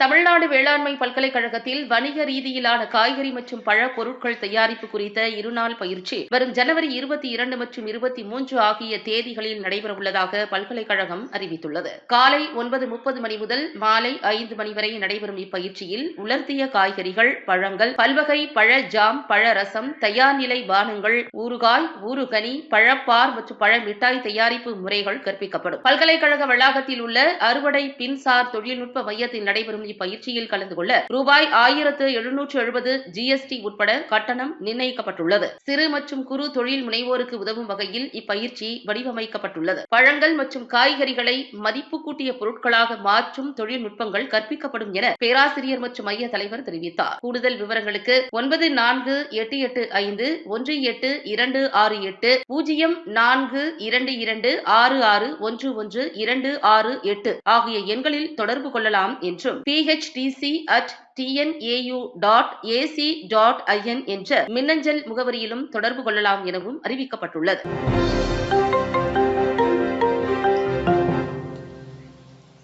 தமிழ்நாடு வேளாண்மை பல்கலைக்கழகத்தில் வணிக ரீதியிலான காய்கறி மற்றும் பழ பொருட்கள் தயாரிப்பு குறித்த இருநாள் பயிற்சி வரும் ஜனவரி இருபத்தி இரண்டு மற்றும் இருபத்தி மூன்று ஆகிய தேதிகளில் நடைபெறவுள்ளதாக பல்கலைக்கழகம் அறிவித்துள்ளது. காலை ஒன்பது முப்பது மணி முதல் மாலை ஐந்து மணி வரை நடைபெறும் இப்பயிற்சியில் உலர்த்திய காய்கறிகள் பழங்கள் பல்வகை பழ ஜாம் பழ ரசம் தயார் நிலை பானங்கள் ஊறுகாய் ஊறுகனி பழப்பார் மற்றும் பழ மிட்டாய் தயாரிப்பு முறைகள் கற்பிக்கப்படும். பல்கலைக்கழக வளாகத்தில் உள்ள அறுவடை பின்சார் தொழில்நுட்ப மையத்தில் நடைபெறும் இப்பயிற்சியில் கலந்து கொள்ள ரூபாய் ஆயிரத்து எழுநூற்று எழுபது ஜிஎஸ்டி உட்பட கட்டணம் நிர்ணயிக்கப்பட்டுள்ளது. சிறு மற்றும் குறு தொழில் முனைவோருக்கு உதவும் வகையில் இப்பயிற்சி வடிவமைக்கப்பட்டுள்ளது. பழங்கள் மற்றும் காய்கறிகளை மதிப்பு கூட்டிய பொருட்களாக மாற்றும் தொழில்நுட்பங்கள் கற்பிக்கப்படும் என பேராசிரியர் மற்றும் மைய தலைவர் தெரிவித்தார். கூடுதல் விவரங்களுக்கு ஒன்பது நான்கு எட்டு எட்டு ஐந்து ஒன்று எட்டு இரண்டு ஆறு எட்டு பூஜ்ஜியம் நான்கு இரண்டு இரண்டு ஆறு ஆறு ஒன்று ஒன்று இரண்டு ஆறு எட்டு ஆகிய எண்களில் தொடர்பு கொள்ளலாம் என்றும் PHDC at TNAU dot AC dot IN என்ற மின்னஞ்சல் முகவரியிலும் தொடர்பு கொள்ளலாம் எனவும் அறிவிக்கப்பட்டுள்ளது.